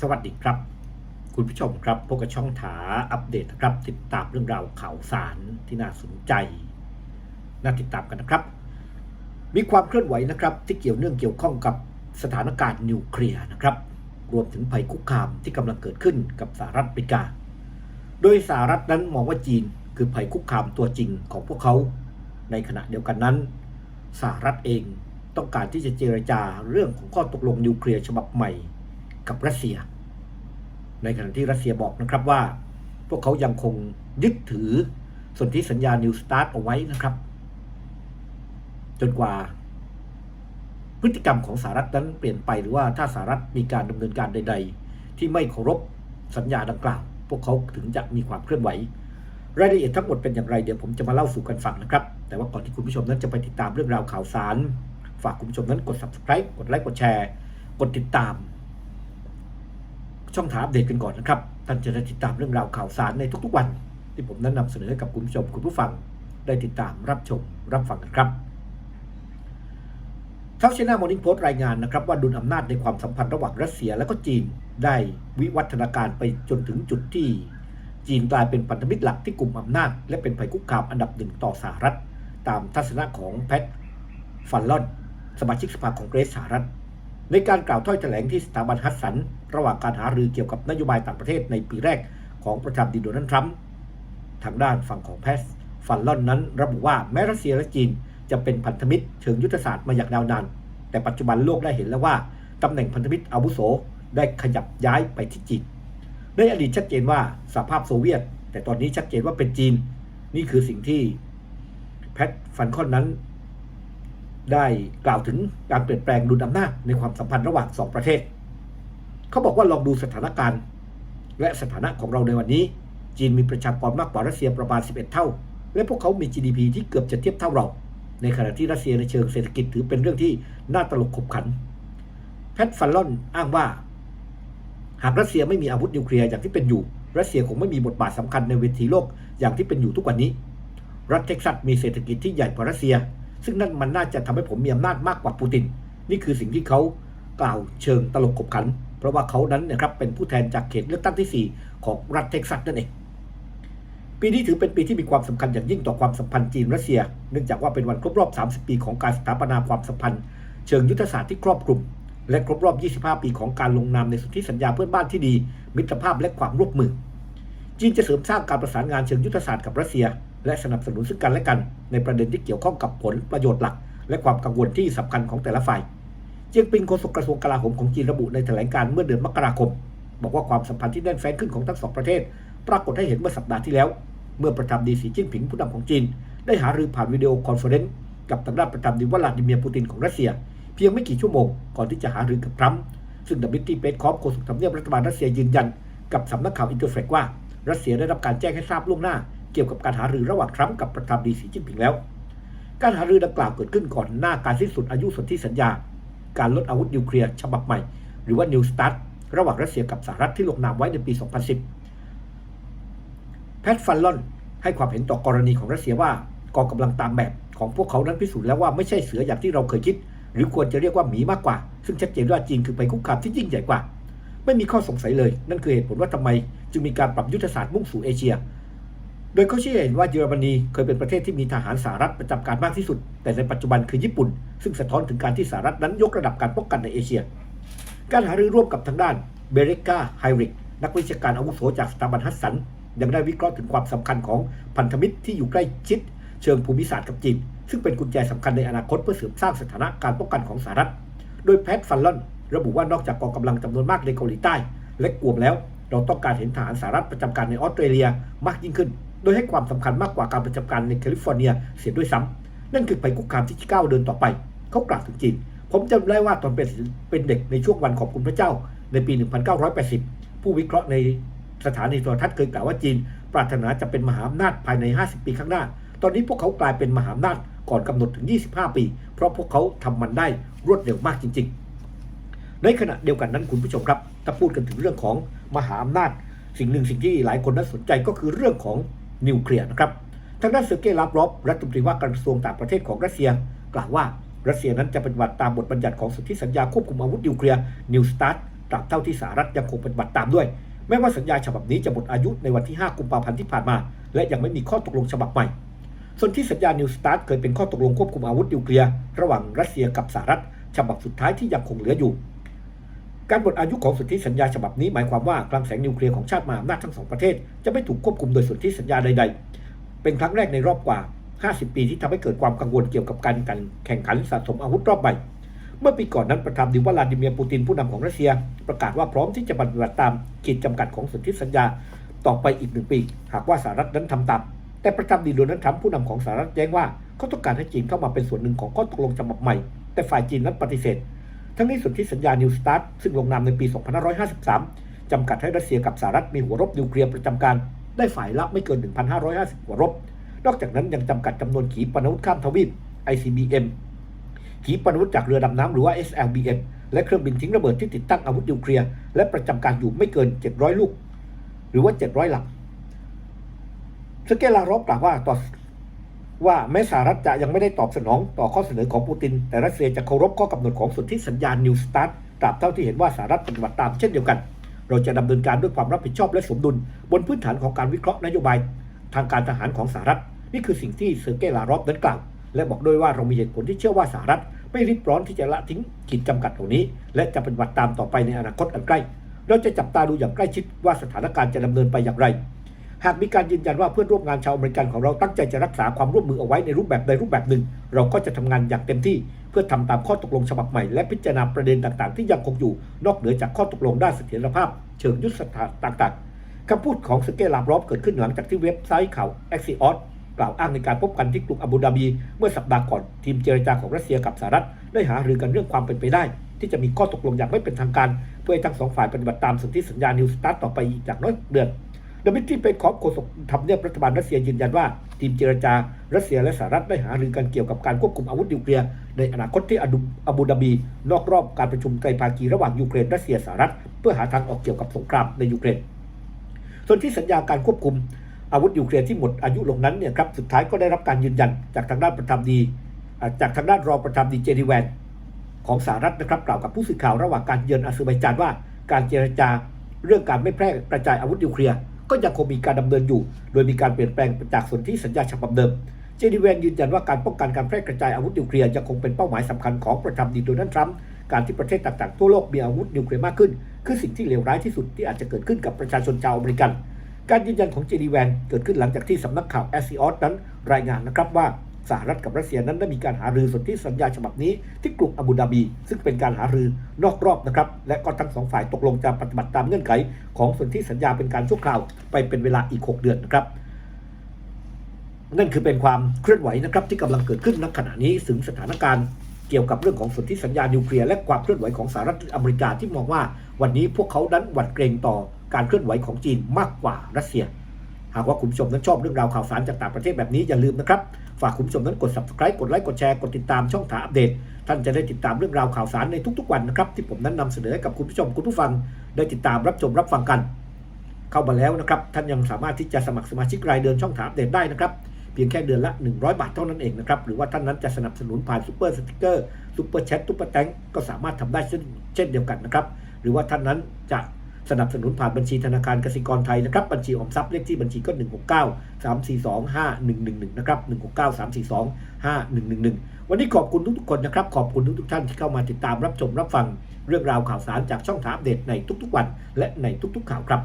สวัสดีครับ คุณผู้ชมครับพบกับช่องถาอัปเดตนะครับ ติดตามเรื่องราวข่าวสารที่น่าสนใจ น่าติดตามกันนะครับ มีความเคลื่อนไหวนะครับที่เกี่ยวเนื่องเกี่ยวข้องกับสถานการณ์นิวเคลียร์นะครับ รวมถึงภัยคุกคามที่กำลังเกิดขึ้นกับสหรัฐอเมริกา โดยสหรัฐนั้นมองว่าจีนคือภัยคุกคามตัวจริงของพวกเขา ในขณะเดียวกันนั้นสหรัฐเองต้องการที่จะเจรจาเรื่องของข้อตกลงนิวเคลียร์ฉบับใหม่ กับรัสเซีย ในขณะที่รัสเซียบอกนะครับว่า พวกเขายังคงยึดถือสนธิสัญญานิวสตาร์ทเอาไว้นะครับ จนกว่า พฤติกรรมของสหรัฐนั้นเปลี่ยนไปหรือว่าถ้าสหรัฐมีการดำเนินการใด ๆ ที่ไม่เคารพสัญญาดังกล่าว พวกเขาถึงจะมีความเคลื่อนไหวรายละเอียดทั้งหมดเป็นอย่างไรเดี๋ยวผมจะมาเล่าสู่กันฟังนะครับ แต่ว่าก่อนที่คุณผู้ชมนั้นจะไปติดตามเรื่องราวข่าวสาร ฝากคุณผู้ชมนั้นกด subscribe กดไลค์กดแชร์ กดติดตาม ช่องทางอัปเดตกันก่อนนะครับ ท่านจะได้ติดตามเรื่องราวข่าวสารในทุกๆวัน ที่ผมนั้นนำเสนอให้กับคุณผู้ชมคุณผู้ฟัง ได้ติดตามรับชมรับฟังกันครับเท่าเชนะมอร์นิ่งโพสต์รายงานนะครับว่าดุลอำนาจในความสัมพันธ์ระหว่างรัสเซียและก็จีน ได้วิวัฒนาการไปจนถึงจุดที่ จีนกลายเป็นพันธมิตรหลักที่กลุ่มอำนาจ และเป็นภัยคุกคามอันดับหนึ่งต่อสหรัฐ ตามทัศนะของแพทฟันลอน สมาชิกสภาคองเกรสสหรัฐ ในการกล่าวถ้อยแถลงที่สถาบันฮัสสัน ระหว่างการหารือเกี่ยวกับนโยบายต่างประเทศในปีแรกของประธานาธิบดีโดนัลด์ทรัมป์ทางด้านฝั่งของแพทฟันลอนนั้น ระบุว่าแม้รัสเซียและจีนจะเป็นพันธมิตรเชิงยุทธศาสตร์มาอย่างยาวนาน แต่ปัจจุบันโลกได้เห็นแล้วว่าตำแหน่งพันธมิตรอาวุโสได้ขยับย้ายไปที่จีนในอดีตชัดเจนว่าสหภาพโซเวียต แต่ตอนนี้ชัดเจนว่าเป็นจีน นี่คือสิ่งที่แพทฟันคอนนั้น ได้กล่าวถึงการเปลี่ยนแปลงดุลอำนาจในความสัมพันธ์ระหว่างสองประเทศ เขาบอกว่าลองดูสถานการณ์ และสถานะของเราในวันนี้ จีนมีประชากรมากกว่ารัสเซียประมาณ 11 เท่า และพวกเขามี GDP ที่เกือบจะเทียบเท่าเรา ในขณะที่รัสเซียในเชิงเศรษฐกิจถือเป็นเรื่องที่น่าตลกขบขัน แพทฟันลอนอ้างว่า หากรัสเซียไม่มีอาวุธนิวเคลียร์อย่างที่เป็นอยู่ รัสเซียคงไม่มีบทบาทสำคัญในเวทีโลกอย่างที่เป็นอยู่ทุกวันนี้ รัฐเท็กซัสมีเศรษฐกิจที่ใหญ่กว่ารัสเซีย ซึ่งนั่นมันน่าจะทำให้ผมมีอำนาจมากกว่าปูติน นี่คือสิ่งที่เขากล่าวเชิงตลกขบขัน เพราะว่าเขานั้นนะครับเป็นผู้แทนจากเขตเลือกตั้งที่ 4 ของรัฐเท็กซัสนั่นเอง ปีนี้ถือเป็นปีที่มีความสำคัญอย่างยิ่งต่อความสัมพันธ์จีนรัสเซีย เนื่องจากว่าเป็นวันครบรอบ 30 ปีของการสถาปนาความสัมพันธ์ เชิงยุทธศาสตร์ที่ครอบคลุม และครบรอบ 25 ปีของการลงนามในสนธิสัญญาเพื่อนบ้านที่ดี มิตรภาพและความร่วมมือ จีนจะเสริมสร้างการประสานงานเชิงยุทธศาสตร์กับรัสเซีย และสนับสนุนซึ่งกันและกัน ในประเด็นที่เกี่ยวข้องกับผลประโยชน์หลัก และความกังวลที่สำคัญของแต่ละฝ่ายเจียงปิงโฆษกกระทรวงกลาโหมของจีนระบุในแถลงการเมื่อเดือนมกราคม บอกว่าความสัมพันธ์ที่แน่นแฟ้นขึ้นของทั้งสองประเทศ ปรากฏให้เห็นเมื่อสัปดาห์ที่แล้ว เมื่อประธานดีสีจิ้นผิงผู้นำของจีน ได้หารือผ่านวิดีโอคอนเฟอเรนซ์กับทางด้านประธานาธิบดีวลาดิเมียร์ปูตินของรัสเซีย เพียงไม่กี่ชั่วโมงก่อนที่จะหารือกับทรัมป์ซึ่งดับบิตี้เปสคอฟโฆษกทำเนียบรัฐบาลรัสเซียยืนยัน กับสำนักข่าวอินเตอร์เฟกว่ารัสเซียได้รับการแจ้งให้ทราบล่วงหน้า เกี่ยวกับการหารือระหว่างทรัมป์กับประธานาธิบดีสีจิ้นผิงแล้ว การหารือดังกล่าวเกิดขึ้นก่อนหน้าการสิ้นสุดอายุสนธิสัญญา การลดอาวุธนิวเคลียร์ฉบับใหม่ หรือว่า New START ระหว่างรัสเซียกับสหรัฐที่ลงนามไว้ในปี 2010 แพทฟันลอนให้ความเห็นต่อกรณีของรัสเซียว่ากองกำลังตามแบบของพวกเขานั้นพิสูจน์แล้วว่าไม่ใช่เสืออย่างที่เราเคยคิด หรือควรจะเรียกว่าหมีมากกว่า ซึ่งชัดเจนว่าจีนคือภัยคุกคามที่ยิ่งใหญ่กว่า ไม่มีข้อสงสัยเลย นั่นคือเหตุผลว่าทำไม จึงมีการปรับยุทธศาสตร์มุ่งสู่เอเชีย โดยเขาชี้เห็นว่าเยอรมนีเคยเป็นประเทศที่มีทหารสหรัฐประจำการมากที่สุด แต่ในปัจจุบันคือญี่ปุ่น ซึ่งสะท้อนถึงการที่สหรัฐนั้นยกระดับการป้องกันในเอเชีย การหารือร่วมกับทางด้านเบเรกาไฮริกนักวิชาการอาวุโสจากสถาบันฮัสสัน ยังได้วิเคราะห์ถึงความสำคัญของพันธมิตรที่อยู่ใกล้ชิด เชิงภูมิศาสตร์กับจีนซึ่งเป็นกุญแจสำคัญในอนาคตเพื่อเสริมสร้างสถานะการป้องกันของสหรัฐ โดยแพทฟันลอนระบุว่านอกจากกองกำลังจำนวนมากในเกาหลีใต้ และกวมแล้ว เราต้องการเห็นทหารสหรัฐประจำการในออสเตรเลียมากยิ่งขึ้น โดยให้ความสำคัญมากกว่าการประจำการในแคลิฟอร์เนียเสียด้วยซ้ำนั่นคือภัยคุกคามที่ก้าวเดินต่อไปเขากล่าวถึงจีน ผมจำได้ว่าตอนเป็นเป็นเด็กในช่วงวันขอบคุณพระเจ้า ในปี 1980 ผู้วิเคราะห์ในสถานีโทรทัศน์เคยกล่าวว่าจีน ปรารถนาจะเป็นมหาอำนาจภายใน 50 ปีข้างหน้า ตอนนี้พวกเขากลายเป็นมหาอำนาจก่อนกำหนดถึง 25 ปี เพราะพวกเขาทำมันได้รวดเร็วมากจริง ๆ ในขณะเดียวกันนั้นคุณผู้ชมครับ ถ้าพูดกันถึงเรื่องของมหาอำนาจ สิ่งหนึ่งสิ่งที่หลายคนน่าสนใจก็คือเรื่องของ นิวเคลียร์นะครับทางด้านเซอร์เกย์ลาฟรอฟรัฐมนตรีว่าการกระทรวงต่างประเทศของรัสเซีย กล่าวว่ารัสเซียนั้นจะปฏิบัติตามบทบัญญัติของสนธิสัญญาควบคุมอาวุธนิวเคลียร์นิวสตาร์ตตราบเท่าที่สหรัฐยังคงปฏิบัติตามด้วย แม้ว่าสัญญาฉบับนี้จะหมดอายุในวันที่ 5 กุมภาพันธ์ที่ผ่านมา และยังไม่มีข้อตกลงฉบับใหม่ส่วนที่สัญญานิวสตาร์เคยเป็นข้อตกลงควบคุมอาวุธนิวเคลียร์ระหว่างรัสเซียกับสหรัฐ ฉบับสุดท้ายที่ยังคงเหลืออยู่ การหมดอายุของสนธิสัญญาฉบับนี้หมายความว่าคลังแสงนิวเคลียร์ของชาติมหาอำนาจทั้งสองประเทศ จะไม่ถูกควบคุมโดยสนธิสัญญาใด ๆ เป็นครั้งแรกในรอบกว่า 50 ปีที่ทำให้เกิดความกังวลเกี่ยวกับการแข่งขันสะสมอาวุธรอบใหม่ เมื่อปีก่อนนั้นประธานาธิบดีวลาดิเมียร์ปูตินผู้นำของรัสเซีย ประกาศว่าพร้อมที่จะปฏิบัติตามขีดจำกัดของสนธิสัญญาต่อไปอีกหนึ่งปี หากว่าสหรัฐนั้นทำตามแต่ประธานาธิบดีโดนัลด์ทรัมป์ผู้นำของสหรัฐแย้งว่าเขาต้องการให้จีนเข้ามาเป็นส่วนหนึ่งของข้อตกลงฉบับใหม่ แต่ฝ่ายจีนนั้นปฏิเสธ ทั้งนี้สนธิสัญญานิวสตาร์ซึ่งลงนามในปี 2553 จำกัดให้รัสเซียกับสหรัฐมีหัวรบนิวเคลียร์ประจำการได้ฝ่ายละไม่เกิน 1,550 หัวรบ นอกจากนั้นยังจำกัดจำนวนขีปนาวุธข้ามทวีป ICBM ขีปนาวุธจากเรือดำน้ำหรือว่า SLBM และเครื่องบินทิ้งระเบิดที่ติดตั้งอาวุธนิวเคลียร์และประจำการอยู่ไม่เกิน 700 ลูก หรือว่า 700ลำสเกลารอบกล่าวว่าต่อ ว่าแม้สหรัฐจะยังไม่ได้ตอบสนองต่อข้อเสนอของปูติน แต่รัสเซียจะเคารพข้อกำหนดของสนธิสัญญานิวสตาร์ตราบเท่าที่เห็นว่าสหรัฐปฏิบัติตามเช่นเดียวกัน เราจะดำเนินการด้วยความรับผิดชอบและสมดุล บนพื้นฐานของการวิเคราะห์นโยบาย ทางการทหารของสหรัฐ นี่คือสิ่งที่เซอร์เกย์ลารอฟนั้นกล่าว และบอกด้วยว่าเรามีเหตุผลที่เชื่อว่าสหรัฐ ไม่รีบร้อนที่จะละทิ้งขีดจำกัดเหล่านี้ และจะปฏิบัติตามต่อไปในอนาคตอันใกล้ เราจะจับตาดูอย่างใกล้ชิดว่าสถานการณ์จะดำเนินไปอย่างไร หากมีการยืนยันว่าเพื่อนร่วมงานชาวอเมริกันของเราตั้งใจจะรักษาความร่วมมือเอาไว้ในรูปแบบใดรูปแบบหนึ่ง เราก็จะทำงานอย่างเต็มที่ เพื่อทำตามข้อตกลงฉบับใหม่และพิจารณาประเด็นต่างๆ ที่ยังคงอยู่ นอกเหนือจากข้อตกลงด้านเสถียรภาพ เชิงยุทธศาสตร์ต่างๆคำพูดของสเกลาบรอฟเกิดขึ้นหลังจากที่เว็บไซต์ข่าว Axios กล่าวอ้างในการพบกันที่กรุงอาบูดาบี เมื่อสัปดาห์ก่อนทีมเจรจาของรัสเซียกับสหรัฐได้หารือกันเรื่องความเป็นไปได้ ที่จะมีข้อตกลงอย่างไม่เป็นทางการ เพื่อให้ทั้งสองฝ่ายปฏิบัติตามสัญญานิวสตาร์ต่อไปอีกอย่างน้อยเดือน ดมิทรีเป็นขอบโฆษกทำเนียบรัฐบาลรัสเซียยืนยันว่า ทีมเจรจารัสเซียและสหรัฐได้หารือกันเกี่ยวกับการควบคุมอาวุธนิวเคลียร์ในอนาคตที่อาบูดาบี นอกรอบการประชุมไตรภาคีระหว่างยูเครนรัสเซียสหรัฐ เพื่อหาทางออกเกี่ยวกับสงครามในยูเครน ส่วนที่สัญญาการควบคุมอาวุธนิวเคร์ที่หมดอายุลงนั้นเนี่ยครับสุดท้ายก็ได้รับการยืนยันจากทางด้านประธานดีจากทางด้านรองประธานดีเจดีแวนของสหรัฐนะครับกล่าวกับผู้สื่อข่าวระหว่างการเยือนอาเซอร์ไบจานว่า การเจรจาเรื่องการไม่แพร่กระจายอาวุธนิวเคลียร์ ก็ยังคงมีการดำเนินอยู่ โดยมีการเปลี่ยนแปลงจากส่วนที่สัญญาฉบับเดิม เจดีแวนยืนยันว่าการป้องกันการแพร่กระจายอาวุธนิวเคลียร์ยังคงเป็นเป้าหมายสำคัญของประธานาธิบดีโดนัลด์ทรัมป์การที่ประเทศต่างๆทั่วโลกมีอาวุธนิวเคลียร์มากขึ้น คือสิ่งที่เลวร้ายที่สุดที่อาจจะเกิดขึ้นกับประชาชนชาวอเมริกัน การยืนยันของเจดีแวนเกิดขึ้นหลังจากที่สำนักข่าวแอสซิออสนั้นรายงานนะครับว่า สหรัฐกับรัสเซียนั้นได้มีการหารือสนธิสัญญาฉบับนี้ที่กรุงอาบูดาบี ซึ่งเป็นการหารือนอกรอบนะครับ และก็ทั้งสองฝ่ายตกลงจะปฏิบัติตามเงื่อนไข ของสนธิสัญญาเป็นการชั่วคราวไปเป็นเวลาอีก 6 เดือนนะครับนั่นคือเป็นความเคลื่อนไหวนะครับที่กำลังเกิดขึ้นณขณะนี้ถึงสถานการณ์เกี่ยวกับเรื่องของสนธิสัญญานิวเคลียร์และความเคลื่อนไหวของสหรัฐอเมริกาที่มองว่า วันนี้พวกเขานั้นหวั่นเกรงต่อการเคลื่อนไหวของจีนมากกว่ารัสเซีย หากว่าคุณผู้ชมนั้นชอบเรื่องราวข่าวสารจากต่างประเทศแบบนี้อย่าลืมนะครับ ฝากคุณผู้ชมนั้นกด subscribe กดไลค์กดแชร์กดติดตามช่องถาอัปเดต ท่านจะได้ติดตามเรื่องราวข่าวสารในทุกๆวันนะครับที่ผมนั้นนำเสนอให้กับคุณผู้ชมคุณผู้ฟัง ได้ติดตามรับชมรับฟังกัน เข้ามาแล้วนะครับท่านยังสามารถที่จะสมัครสมาชิกรายเดือนช่องถาอัปเดตได้นะครับเพียงแค่เดือนละ 100 บาทเท่านั้นเองนะครับ หรือว่าท่านนั้นจะสนับสนุนผ่านซูเปอร์สติ๊กเกอร์ซูเปอร์แชทซูเปอร์แตงก็สามารถทำได้เช่นเดียวกันนะครับ หรือว่าท่านนั้นจะ สนับสนุนผ่านบัญชีธนาคารกสิกรไทยนะครับ บัญชีออมทรัพย์เลขที่บัญชีก็ 169 342 5111 นะครับ 169 342 5111 วันนี้ขอบคุณทุกๆคนนะครับ ขอบคุณทุกๆท่านที่เข้ามาติดตามรับชมรับฟังเรื่องราวข่าวสารจากช่องถามอัปเดในทุกๆวัน และในทุกๆข่าวครับ